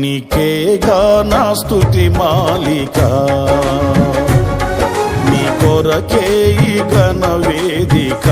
నీకేగా నా స్థుతి మాలిక. నీ కొరకే ఈ ఘన వేదిక.